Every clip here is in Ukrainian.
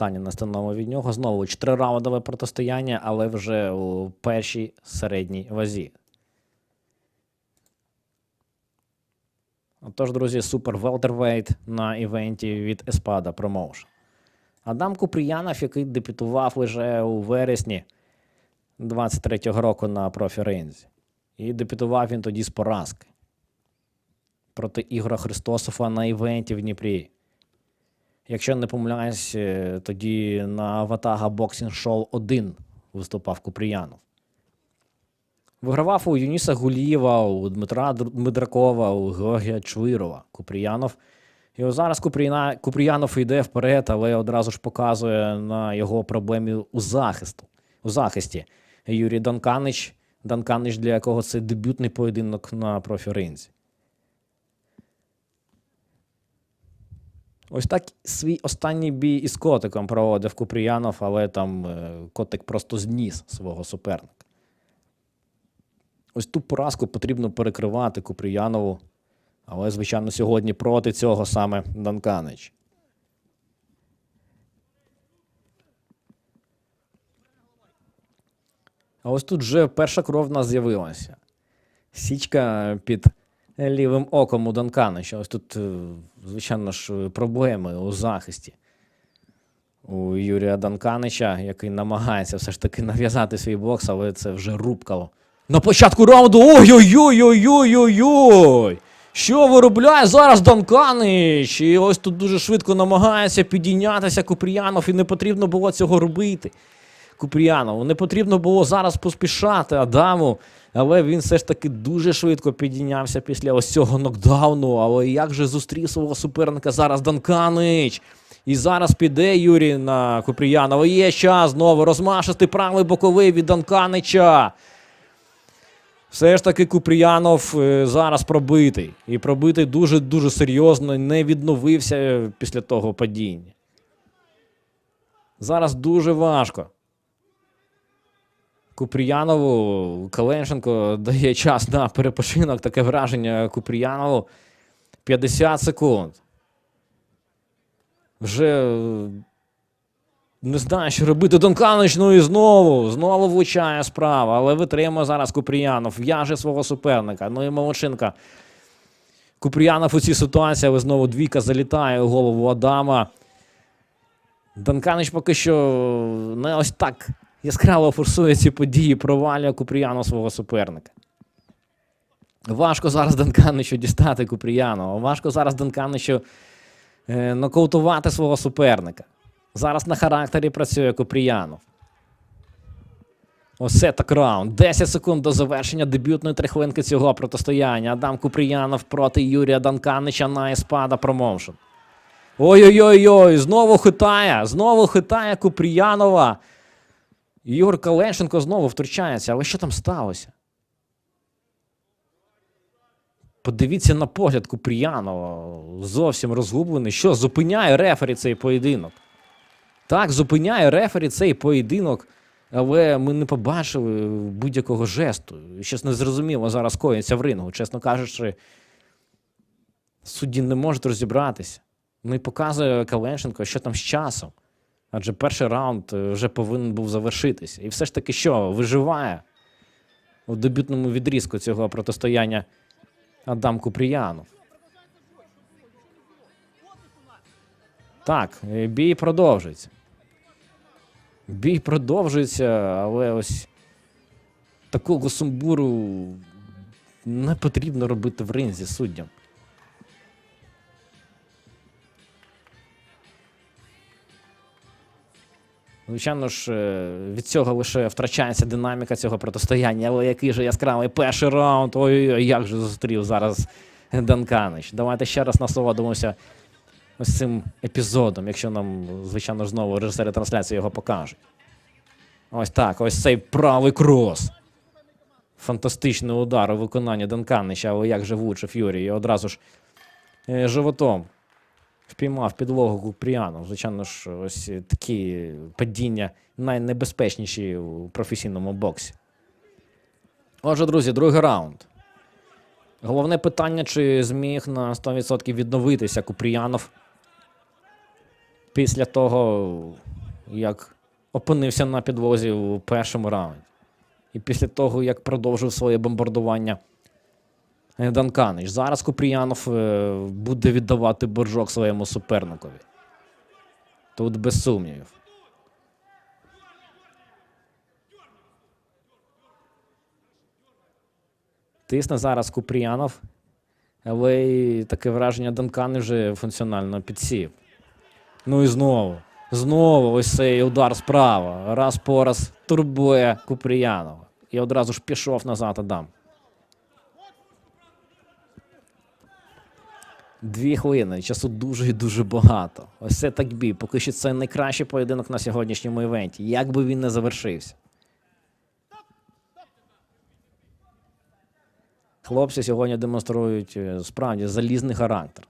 остання настанова від нього. Знову чотирираундове протистояння, але вже у першій середній вазі. Отож, друзі, супер велтервейт на івенті від Espada Promotion. Адам Купріянов, який дебютував лише у вересні 23-го року на профі-ринзі. І дебютував він тоді з поразки проти Ігора Христософа на івенті в Дніпрі. Якщо не помиляюсь, е, тоді на Ватага Боксінг Шоу 1 виступав Купріянов. Вигравав у Юніса Гулієва, у Дмитра Др- Дмитракова, у Георгія Чвирова, Купріянов. І ось зараз Купріна... Купріянов йде вперед, але одразу ж показує на його проблемі у захисту. У захисті. Юрій Данканич, Данканич, для якого це дебютний поєдинок на профі-ринзі. Ось так свій останній бій із котиком проводив Купріянов, але там е, котик просто зніс свого суперника. Ось ту поразку потрібно перекривати Купріянову. Але, звичайно, сьогодні проти цього саме Данканич. А ось тут вже перша кров в нас з'явилася. Січка під лівим оком у Данканича. Ось тут, е, звичайно ж, проблеми у захисті. У Юрія Данканича, який намагається все ж таки нав'язати свій бокс, але це вже рубкало. На початку раунду. Ой-ой-ой-ой-ой-ой-ой! Що виробляє зараз Данканич? І ось тут дуже швидко намагається підійнятися Купріянов, і не потрібно було цього робити. Купріянову. Не потрібно було зараз поспішати Адаму, але він все ж таки дуже швидко підійнявся після ось цього нокдауну. Але як же зустрів свого суперника зараз Данканич? І зараз піде Юрій на Купріянова. Є час знову розмашистий правий боковий від Данканича. Все ж таки Купріянов е, зараз пробитий. І пробитий дуже-дуже серйозно, не відновився після того падіння. Зараз дуже важко. Купріянову Каленченко дає час на перепочинок. Таке враження Купріянову 50 секунд. Вже е, не знаю, що робити. Донканич, ну і знову, знову влучає справа, але витримує зараз Купріянов, в'яже свого суперника. Ну і Молодчинка. Купріянов у цій ситуації, але знову двійка залітає у голову Адама. Данканич поки що не ось так яскраво форсує ці події, провалює Купріянов свого суперника. Важко зараз Данканичу дістати Купріянова. Важко зараз Данканичу е, нокаутувати свого суперника. Зараз на характері працює Купріянов. Ось це так раунд. 10 секунд до завершення дебютної трихвинки цього протистояння. Адам Купріянов проти Юрія Данканича на Еспада Промоушен. Ой-ой-ой, знову хитає, знову хитає Купріянова. Ігор Каленченко знову втручається. Але що там сталося? Подивіться на погляд Купріянова. Зовсім розгублений. Що зупиняє рефері цей поєдинок? Так, зупиняє рефері цей поєдинок, але ми не побачили будь-якого жесту. Щось незрозуміло зараз коїться в рингу. Чесно кажучи, судді не можуть розібратися. Не показує Каленченко, що там з часом. Адже перший раунд е, вже повинен був завершитися. І все ж таки, що виживає у дебютному відрізку цього протистояння Адам Купріянов. Так, е, бій продовжується. Бій продовжується, але ось такого сумбуру не потрібно робити в ринзі суддям. Звичайно ж, е, від цього лише втрачається динаміка цього протистояння, але який же яскравий перший раунд. Ой-ой-ой, як же зустрів зараз Данканич. Давайте ще раз насолодимося ось цим епізодом, якщо нам, звичайно, знову режисери трансляції його покажуть. Ось так, ось цей правий крос. Фантастичний удар у виконанні Данканича, але як же влучив Юрій. І одразу ж е, животом впіймав підлогу Купріану. Звичайно ж, ось такі падіння найнебезпечніші у професійному боксі. Отже, друзі, другий раунд. Головне питання, чи зміг на 100% відновитися Купріянов після того як опинився на підлозі у першому раунді. І після того, як продовжив своє бомбардування Данканич. Зараз Купріянов е, буде віддавати боржок своєму суперникові. Тут без сумнівів. Тисне зараз Купріянов, але й таке враження Данкан вже функціонально підсів. Ну і знову. Знову ось цей удар справа. Раз по раз турбує Купріянова. І одразу ж пішов назад Адам. Дві хвилини. Часу дуже і дуже багато. Ось це так бій. Поки що це найкращий поєдинок на сьогоднішньому івенті. Як би він не завершився. Хлопці сьогодні демонструють е, справді залізний характер.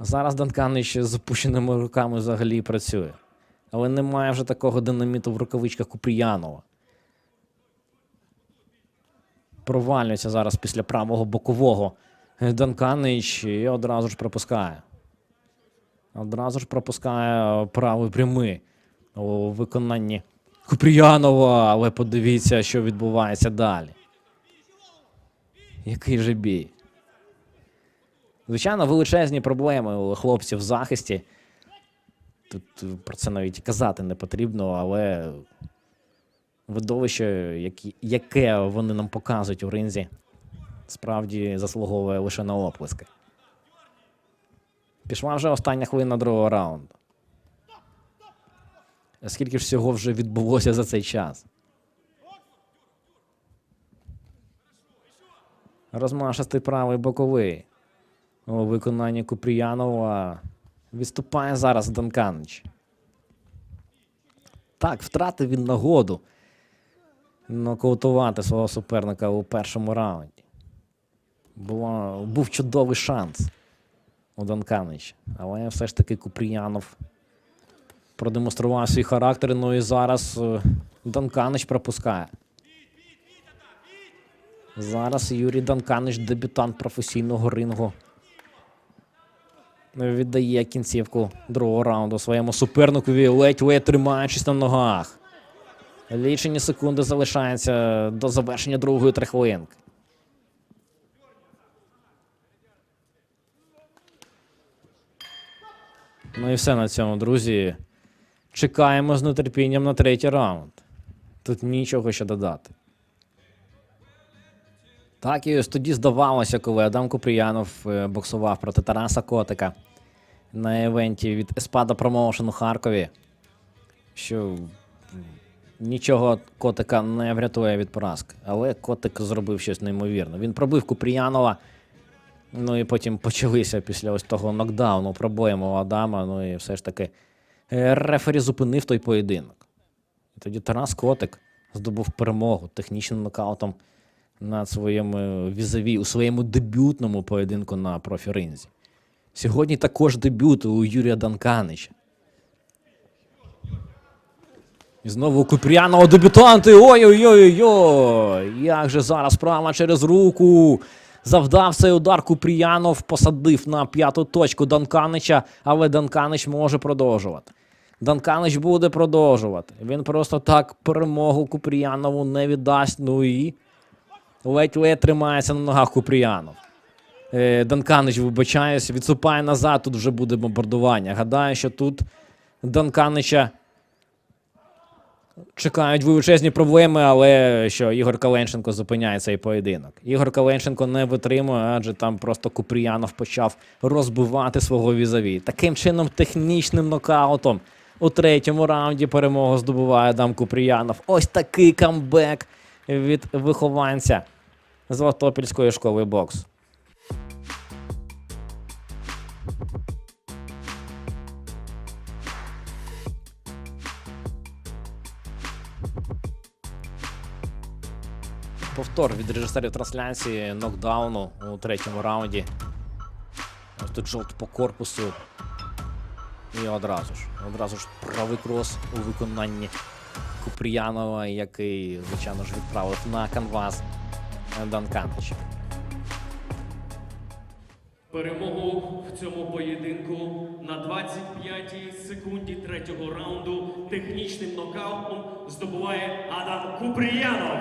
Зараз Данканич з опущеними руками взагалі працює. Але немає вже такого динаміту в рукавичках Купріянова. Провалюється зараз після правого бокового Данканич і одразу ж пропускає. Одразу ж пропускає правий прямий у виконанні Купріянова, але подивіться, що відбувається далі. Який же бій? Звичайно, величезні проблеми у хлопців в захисті. Тут про це навіть казати не потрібно, але видовище, яке вони нам показують у ринзі, справді заслуговує лише на оплески. Пішла вже остання хвилина другого раунду. Скільки ж всього вже відбулося за цей час? Розмашистий правий боковий у виконанні Купріянова. Відступає зараз Данканич. Так, втратив він нагоду нокаутувати свого суперника у першому раунді. Була, був чудовий шанс у Данканича. Але все ж таки Купріянов продемонстрував свій характер. Ну і зараз е, Данканич пропускає. Зараз Юрій Данканич, дебютант професійного рингу. Віддає кінцівку другого раунду своєму суперникові, ледь-ледь тримаючись на ногах. Лічені секунди залишаються до завершення другої трихвилинки. Ну і все на цьому, друзі. Чекаємо з нетерпінням на третій раунд. Тут нічого ще додати. Так, і ось тоді здавалося, коли Адам Купріянов е, боксував проти Тараса Котика на івенті від Еспада Промоушен у Харкові, що нічого котика не врятує від поразки. Але котик зробив щось неймовірне. Він пробив Купріянова. Ну і потім почалися після ось того нокдауну пробоєм Адама. Ну і все ж таки е, рефері зупинив той поєдинок. І тоді Тарас Котик здобув перемогу технічним нокаутом над своїм візаві у своєму дебютному поєдинку на профіринзі. Сьогодні також дебют у Юрія Данканича. І знову у Купріянова дебютанти. Ой-ой-ой-ой! Як же зараз прямо через руку. Завдав цей удар Купріянов, посадив на п'яту точку Данканича, але Данканич може продовжувати. Данканич буде продовжувати. Він просто так перемогу Купріянову не віддасть. Ну і ледь-ледь тримається на ногах Купріянов. Е, Данканич, вибачаюсь, відступає назад, тут вже буде бомбардування. Гадаю, що тут Данканича чекають величезні проблеми, але що Ігор Каленченко зупиняє цей поєдинок. Ігор Каленченко не витримує, адже там просто Купріянов почав розбивати свого візаві. Таким чином, технічним нокаутом у третьому раунді перемогу здобуває Адам Купріянов. Ось такий камбек від вихованця Золотопільської школи боксу. Повтор від режисерів трансляції нокдауну у третьому раунді. Ось тут жовт по корпусу. І одразу ж. Одразу ж правий крос у виконанні Купріянова, який, звичайно ж, відправив на канвас Данканича. Перемогу в цьому поєдинку на 25-й секунді третього раунду технічним нокаутом здобуває Адам Купріянов.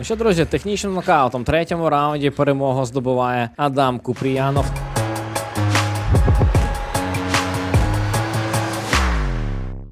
Ну що, друзі, технічним нокаутом третьому раунді перемогу здобуває Адам Купріянов.